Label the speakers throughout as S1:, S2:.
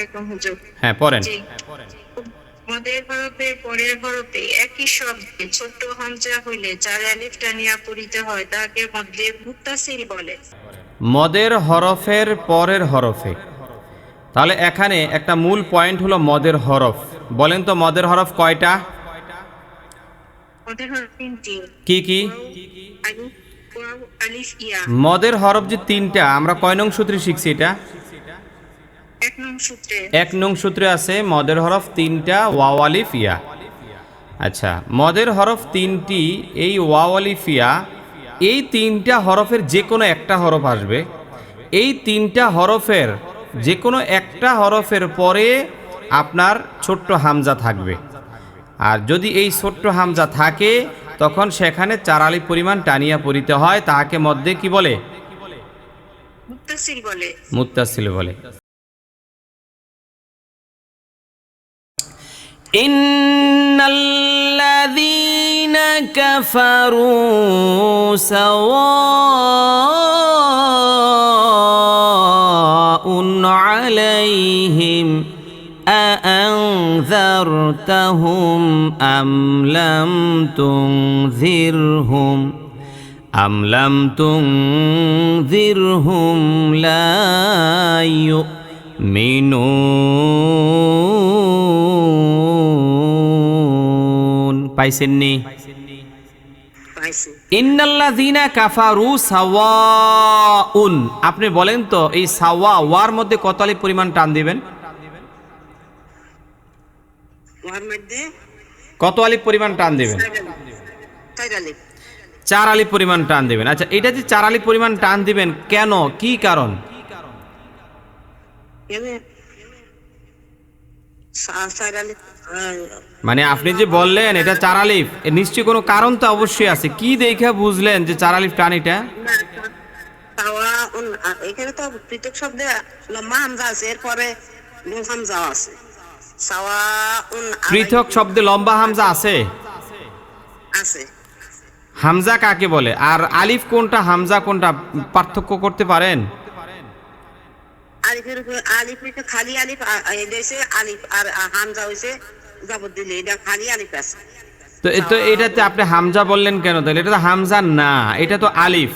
S1: আলাইকুম হুজুর।
S2: হ্যাঁ পড়েন।
S1: মদের হরফে পরের হরফে একই শব্দে ছোট্ট হামজা হইলে যার আলিফ টানিয়া পড়িতে হয় তাকে মুক্তাসিল বলে।
S2: মদের হরফের পরের হরফে। তাহলে এখানে একটা মূল পয়েন্ট হলো মদের হরফ। বলেন তো মদের হরফ কয়টা? কি কি?
S1: আলিফ ওয়াও, আলিফ
S2: মদের হরফ যে তিনটা আমরা কয় নং সূত্রে শিখছি এটা?
S1: এক নং সূত্রে।
S2: আছে মদের হরফ তিনটা ওয়াওয়ালি ফিয়া। আচ্ছা মদের হরফ তিনটি এই ওয়াওয়ালি ফিয়া এই তিনটা হরফের যে কোনো একটা হরফ আসবে। এই তিনটা হরফের যে কোনো একটা হরফের পরে আপনার ছোট্ট হামজা থাকবে। আর যদি এই ছোট্ট হামজা থাকে তখন সেখানে চারালি পরিমাণ টানিয়া পড়িতে হয় তাহাকে মধ্যে কি বলে। মুত্তাসিল বলে। إن الذين كفروا سواء عليهم أأنذرتهم أم لم تنذرهم أم لم تنذرهم لا يؤمنون পাইছেননি? কাফারু সাওয়াউন। আপনি বলেন তো এই সাওয়া ওয়ার মধ্যে কত আলিফ পরিমাণ টান দিবেন? কত আলিফ পরিমাণ টান দিবেন?
S1: চার আলিফ।
S2: পরিমাণ টান দিবেন। আচ্ছা এটা যে চার আলিফ পরিমাণ টান দিবেন কেন? কি কারণ
S1: এনে সা- চার আলিফ আহ,
S2: মানে আপনি যে বললেন এটা চার আলিফ এর নিশ্চয়ই কোনো কারণ তো অবশ্যই আছে। কি দেখে বুঝলেন যে চার আলিফ টান এটা
S1: না, সাওয়া উন- আ, এখানে তো পৃথক শব্দে লম্বা হামজা আছে এরপরে হামজাও আছে।
S2: পৃথক শব্দে লম্বা হামজা আছে?
S1: আছে।
S2: হামজা কাকে বলে? আর আলিফ কোনটা হামজা কোনটা পার্থক্য করতে পারেন?
S1: আলিফের উপরে আলিফ খালি আলিফ এটা আলিফ আর হামজা হইছে জবর দিলে এটা খালি আলিফ আছে।
S2: তো তো এটাতে আপনি হামজা বললেন কেন? তাহলে এটা তো হামজা না এটা তো আলিফ।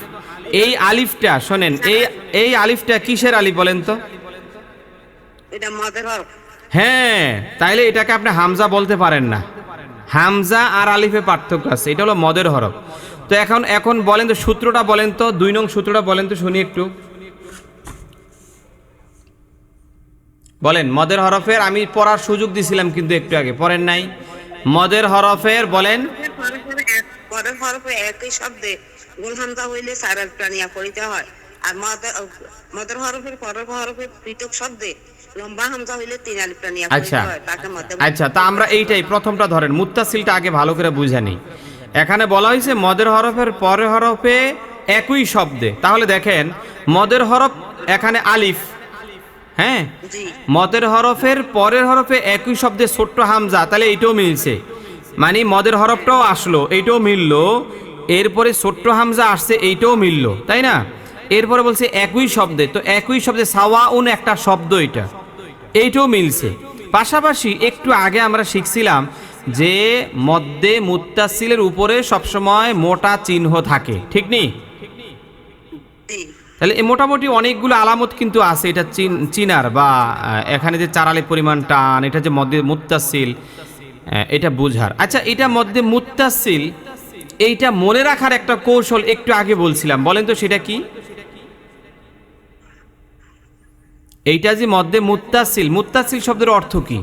S2: এই আলিফটা শোনেন এই এই আলিফটা কিসের আলিফ বলেন তো?
S1: এটা মদের হরফ
S2: হ্যাঁ তাইলে এটাকে আপনি হামজা বলতে পারেন না। হামজা আর আলিফে পার্থক্য আছে এটা হলো মদের হরফ। তো এখন এখন বলেন তো সূত্রটা বলেন তো দুই নং সূত্রটা বলেন তো শুনি একটু। বলেন মদের হরফের আমি পড়ার সুযোগ দিছিলাম কিন্তু একটু আগে পড়েন নাই। মদের হরফের বলেন
S1: হরফের পরের হরফে একই শব্দে গোল হামজা হইলে সারার প্রাণিয়া পড়িতে হয়। আর মদের মদের হরফের পরের হরফে পৃথক শব্দে লম্বা হামজা হইলে তিন আলিফ প্রাণিয়া
S2: আচ্ছা। আচ্ছা তা আমরা এইটাই প্রথমটা ধরেন মুত্তাসিলটা আগে ভালো করে বুঝে নিই। এখানে বলা হয়েছে মদের হরফের পরের হরফে একই শব্দে। তাহলে দেখেন মদের হরফ এখানে আলিফ হ্যাঁ? মদের হরফের পরের হরফে একই শব্দে ছোট্ট হামজা তাহলে এইটাও মিলছে। মানে মদের হরফটাও আসলো এইটাও মিললো। এরপরে ছোট্ট হামজা আসছে এইটাও মিললো তাই না? এরপরে বলছে একই শব্দে তো একই শব্দে সাওয়াউন একটা শব্দ এটা। এইটাও মিলছে। পাশাপাশি একটু আগে আমরা শিখছিলাম যে মধ্যে মুত্তাসিলের উপরে সবসময় মোটা চিহ্ন থাকে ঠিক নেই? তাহলে মোটামুটি অনেকগুলো আলামত কিন্তু আছে। এটা চিন- চিনার বা এখানে যে চারালে পরিমাণ টান, এটা যে মধ্যে মুত্তাসিল এটা বুঝার। আচ্ছা এটা মধ্যে মুত্তাসিল, এইটা মনে রাখার একটা কৌশল একটু আগে বলছিলাম। বলেন তো সেটা কি? এইটা যে মধ্যে মুত্তাসিল মুত্তাসিল শব্দের অর্থ কি?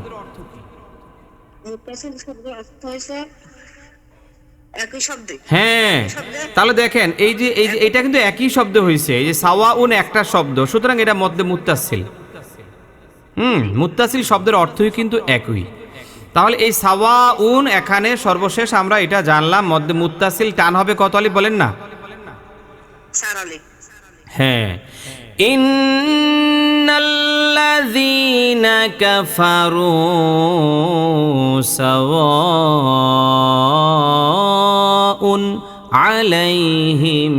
S1: মুত্তাসিল শব্দের অর্থ হইছে
S2: হ্যাঁ। তাহলে দেখেন এই যে এই যে এটা কিন্তু একই শব্দ হয়েছে এই যে সাওয়াউন একটা শব্দ সুতরাং এটা মধ্যে মুত্তাসিল। হুম মুত্তাসিল শব্দের অর্থই কিন্তু একই। তাহলে এই সাওয়াউন এখানে সর্বশেষ আমরা এটা জানলাম মধ্যে মুত্তাসিল টান হবে কত আলি বলেন না? হ্যাঁ। ইন্নাল্লাযীনা কাফারু সাওয়াউন। আলাইহিম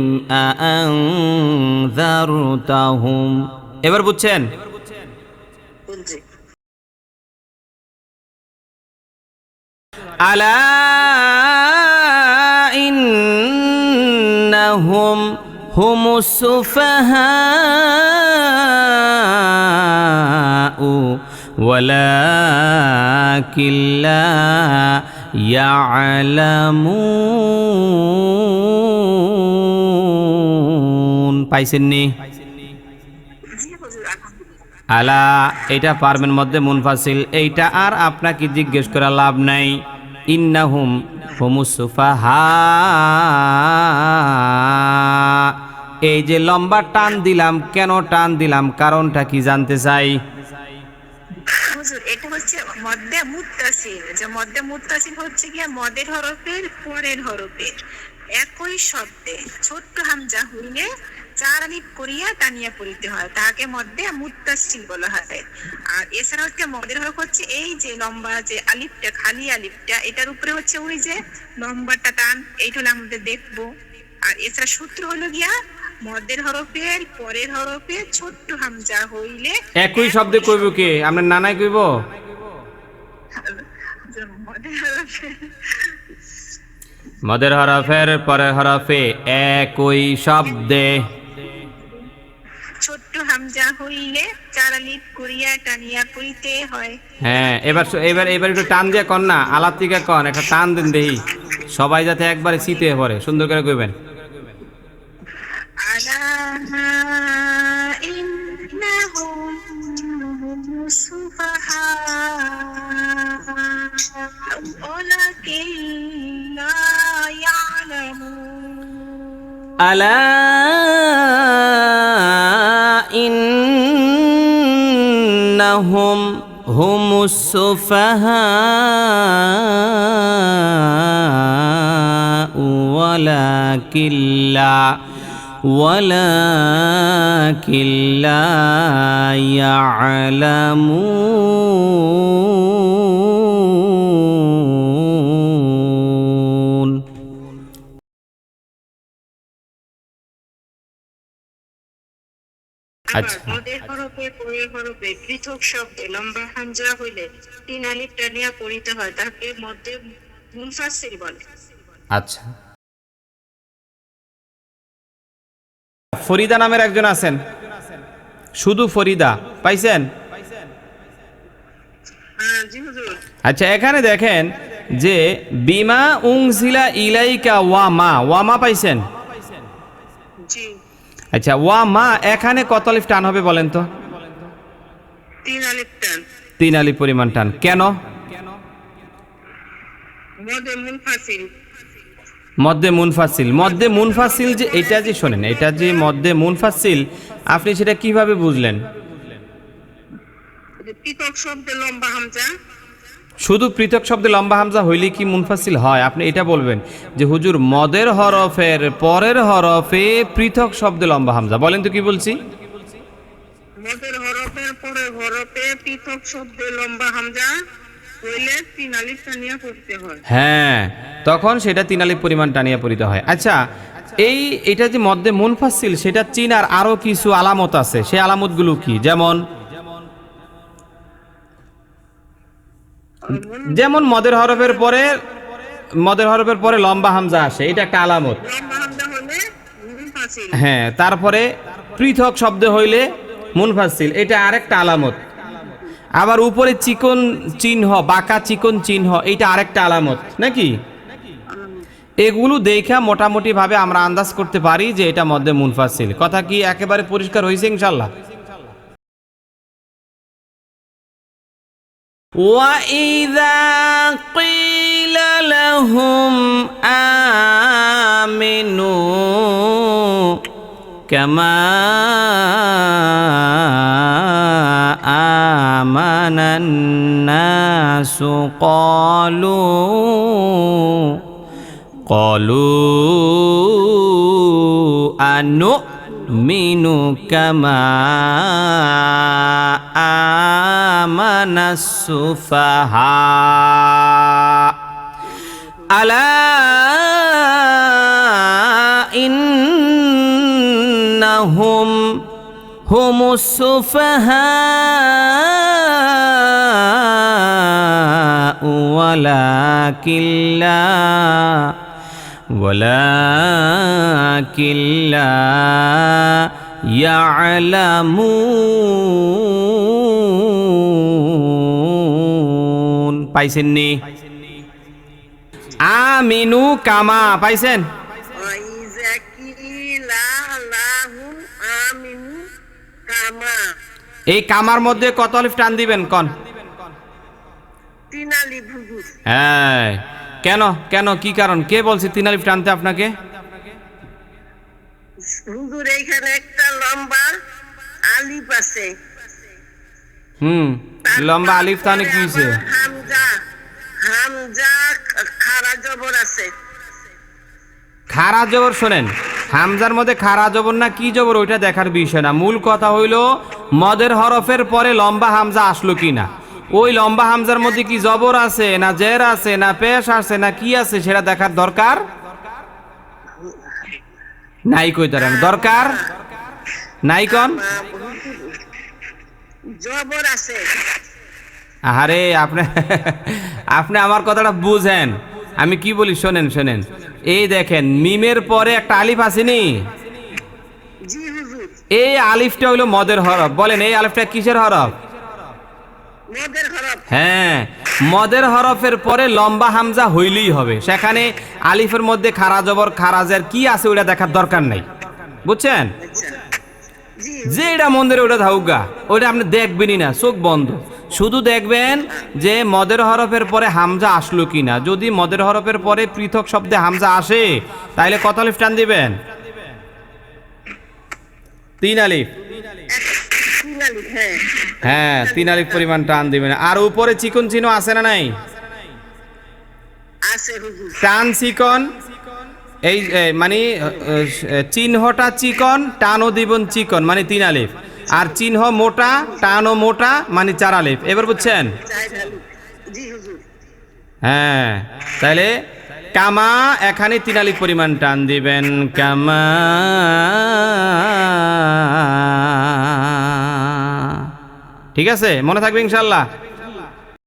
S2: আনযারতাহুম এবার বুঝছেন? আলা ইন্নাহুম হুমুস সুফাহাউ ওয়ালাকিন লা ইয়ালামুন। পাইছেন নি
S1: জি হুজুর আলহামদুলিল্লাহ
S2: আলা, এটা পারবেন মধ্যে মুনফাসিল। এইটা আর আপনাকে জিজ্ঞেস করা লাভ নাই। ইন্নাহুম হুমুসুফাহা। এই যে লম্বা টান দিলাম, কেন টান দিলাম, কারণটা কি জানতে চাই?
S3: হচ্ছে মুত্তাসিল যে মুত্তাসিল হচ্ছে গিয়ে মদের হরফের পরের হরফের একই শব্দে ছোট্ট হামজা চার করিয়া টানিয়া পড়িতে হয়। তাকে মধ্যে মুত্তাসিল বলা হয়। আর এছাড়া হচ্ছে মদের হরফ হচ্ছে এই যে লম্বা যে আলিফটা খালি আলিফটা এটার উপরে হচ্ছে ওই যে লম্বাটা টান এইটা হলো আমাদের দেখব। আর এছাড়া সূত্র হলো গিয়া মদের হরফের পরের হরফে ছোট্ট হামজা হইলে
S2: একই শব্দে কইব কে? আপনার নানাই কইব?
S3: মদের হরফে
S2: মদের হরফের পরের হরফে একই শব্দে।
S3: ছোট্ট হামজা হইলে চারালিপ করিয়া টানিয়া পড়িতে হয়।
S2: হ্যাঁ এবার এবার এবার একটু টান দিয়ে কন না আলাপ থেকে কন একটা টান দেন দেহি সবাই যাতে একবারে শীতে পড়ে সুন্দর করে কইবেন।
S3: ইন্নাহুম ولكن لا يعلمون.
S2: ألا إنهم هم السفهاء ولكن لا ولكن لا يعلمون.
S1: আবার মদের হরফে পরের হরফে পৃথক শব্দে লম্বা হামজা হইলে তিন আলিফ টানিয়া পড়িতে হয় তাকে মধ্যে মুনফাসিল বলে।
S2: আচ্ছা। ফরিদা নামের একজন আছেন। শুধু ফরিদা পাইছেন?
S1: হ্যাঁ
S2: আচ্ছা এখানে দেখেন যে বিমা উংসিলা ইলাইকা ওয়ামা ওয়ামা পাইছেন?
S1: জি।
S2: আচ্ছা ওয়া মা এখানে কত আলিফ টান হবে বলেন তো?
S1: তিন আলিফ টান।
S2: তিন আলিফ পরিমাণ টান। কেন?
S1: মুনফাসিল।
S2: মধ্যে মুনফাসিল। মধ্যে মুনফাসিল যে এটা যে শোনেন এটা যে মধ্যে মুনফাসিল আপনি সেটা কীভাবে বুঝলেন?
S1: যে পৃথক শব্দে লম্বা হামজা।
S2: শুধু পৃথক শব্দে লম্বা হামজা হইলে কি মুনফাসিল হয়? আপনি এটা বলবেন যে হুজুর মদের হরফের পরের হরফে পৃথক শব্দে লম্বা হামজা। বলেন তো কি বলছি?
S1: মদের হরফের পরে হরফে পৃথক শব্দে লম্বা হামজা হইলে তিন আলিফ টানিয়া হ্যাঁ।
S2: তখন সেটা তিন আলিফ পরিমাণ টানিয়া পড়িতে হয়। আচ্ছা এই এটা যে মধ্যে মুনফাসিল সেটা চিনার আরও কিছু আলামত আছে। সেই আলামতগুলো কি? যেমন যেমন মদের হরফের পরে মদের হরফের পরে লম্বা হামজা আসে এটা একটা আলামত। হ্যাঁ তারপরে পৃথক শব্দ হইলে মুনফাসিল এটা আরেকটা আলামত। আবার উপরে চিকন চিহ্ন বাঁকা চিকন চিহ্ন এটা আরেকটা আলামত নাকি? এগুলো দেখা মোটামুটি ভাবে আমরা আন্দাজ করতে পারি যে এটা মধ্যে মুনফাসিল কথা কি একেবারে পরিষ্কার হয়েছে ইনশাল্লাহ? وَإِذَا قِيلَ لَهُمْ آمِنُوا كَمَا آمَنَ النَّاسُ قَالُوا قَالُوا أَنُؤْمِنُ كَمَا من السفهاء ألا إنهم هم السفهاء ولكن لا ولكن لا يعلمون পাইছেন নি আমিনু কামা পাইছেন? এই কামার মধ্যে কত আলিফ টান দিবেন কন? হ্যাঁ। কেন কেন কি কারণ? কে বলছে তিন আলিফ টানতে আপনাকে?
S1: হুজুর এইখানে একটা লম্বা আলিফ আছে।
S2: হুম লম্বা আলিফ তাহলে কি হয়েছে
S1: হামজা খারা জবর আছে।
S2: খারা জবর শোনেন হামজার মধ্যে খারা জবর না কি জবর ওইটা দেখার বিষয় না। মূল কথা হইল মদের হরফের পরে লম্বা হামজা আসলো কি না? ওই লম্বা হামজার মধ্যে কি জবর আছে না জের আছে না পেশ আছে না কি আছে সেটা দেখার দরকার নাই কই তার? দরকার নাই কন?
S1: জবর আছে।
S2: আরে আপনি আপনি আমার কথাটা বুঝেন। আমি কি বলি? শোনেন শোনেন। এই দেখেন মিমের পরে একটা আলিফ আসেনি? এই আলিফটা হইল মদের হরফ। বলেন এই আলিফটা কিসের হরফ?
S1: মদের হরফ।
S2: হ্যাঁ মদের হরফের পরে লম্বা হামজা হইলেই হবে। সেখানে আলিফের মধ্যে খারা জবর খারাজের কি আছে ওটা দেখার দরকার নাই। বুঝছেন? যে এটা মন্দিরে ওটা থাকুক ওটা আপনি দেখবেনই না চোখ বন্ধ। শুধু দেখবেন যে মদের হরফের পরে হামজা আসলো কিনা। যদি মদের হরফের পরে পৃথক শব্দে হামজা আসে তাহলে কত আলিফ টান দিবেন? তিন আলিফ।
S1: হ্যাঁ
S2: হ্যাঁ তিন আলিফ পরিমাণ টান দিবেন। আর উপরে চিকন চিহ্ন আছে না নাই? টান চিকন। এই মানে চিহ্নটা চিকন টানও দিবন চিকন মানে তিন আলিফ। আর চিহ্ন মোটা টানও মোটা মানে চার আলিফ। এবার বুঝছেন? হ্যাঁ তাহলে কামা এখানে তিন আলিফ পরিমাণ টান দিবেন কামা। ঠিক আছে? মনে থাকবে ইনশাল্লাহ